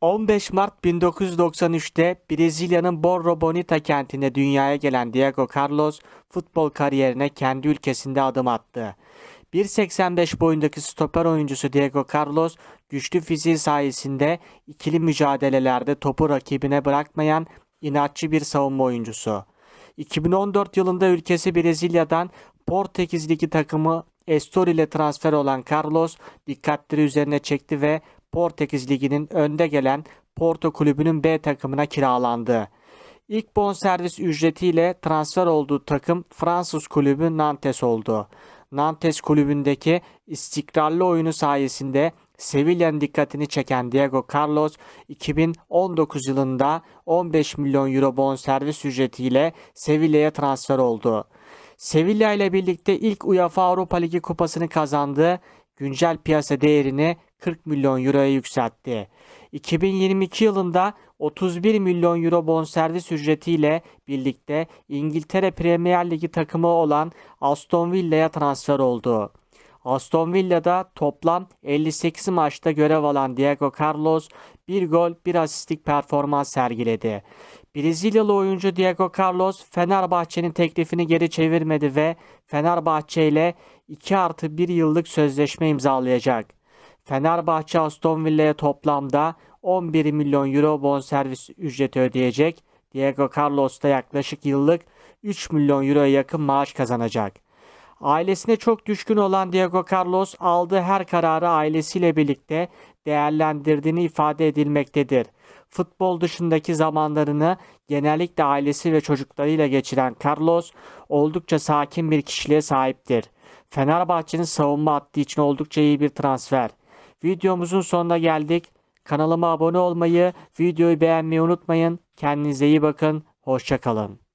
15 Mart 1993'te Brezilya'nın Borro Bonita kentinde dünyaya gelen Diego Carlos futbol kariyerine kendi ülkesinde adım attı. 1.85 boyundaki stoper oyuncusu Diego Carlos güçlü fiziği sayesinde ikili mücadelelerde topu rakibine bırakmayan inatçı bir savunma oyuncusu. 2014 yılında ülkesi Brezilya'dan Portekiz Ligi takımı Estoril ile transfer olan Carlos dikkatleri üzerine çekti ve Portekiz Ligi'nin önde gelen Porto kulübünün B takımına kiralandı. İlk bonservis ücretiyle transfer olduğu takım Fransız kulübü Nantes oldu. Nantes kulübündeki istikrarlı oyunu sayesinde Sevilla'nın dikkatini çeken Diego Carlos 2019 yılında 15 milyon euro bonservis ücretiyle Sevilla'ya transfer oldu. Sevilla ile birlikte ilk UEFA Avrupa Ligi kupasını kazandı. Güncel piyasa değerini 40 milyon euroya yükseltti. 2022 yılında 31 milyon euro bonservis ücretiyle birlikte İngiltere Premier Ligi takımı olan Aston Villa'ya transfer oldu. Aston Villa'da toplam 58 maçta görev alan Diego Carlos bir gol bir asistlik performans sergiledi. Brezilyalı oyuncu Diego Carlos Fenerbahçe'nin teklifini geri çevirmedi ve Fenerbahçe ile 2 artı 1 yıllık sözleşme imzalayacak. Fenerbahçe Aston Villa'ya toplamda 11 milyon euro bonservis ücreti ödeyecek. Diego Carlos da yaklaşık yıllık 3 milyon euroya yakın maaş kazanacak. Ailesine çok düşkün olan Diego Carlos aldığı her kararı ailesiyle birlikte değerlendirdiğini ifade edilmektedir. Futbol dışındaki zamanlarını genellikle ailesi ve çocuklarıyla geçiren Carlos oldukça sakin bir kişiliğe sahiptir. Fenerbahçe'nin savunma hattı için oldukça iyi bir transfer. Videomuzun sonuna geldik. Kanalıma abone olmayı, videoyu beğenmeyi unutmayın. Kendinize iyi bakın. Hoşçakalın.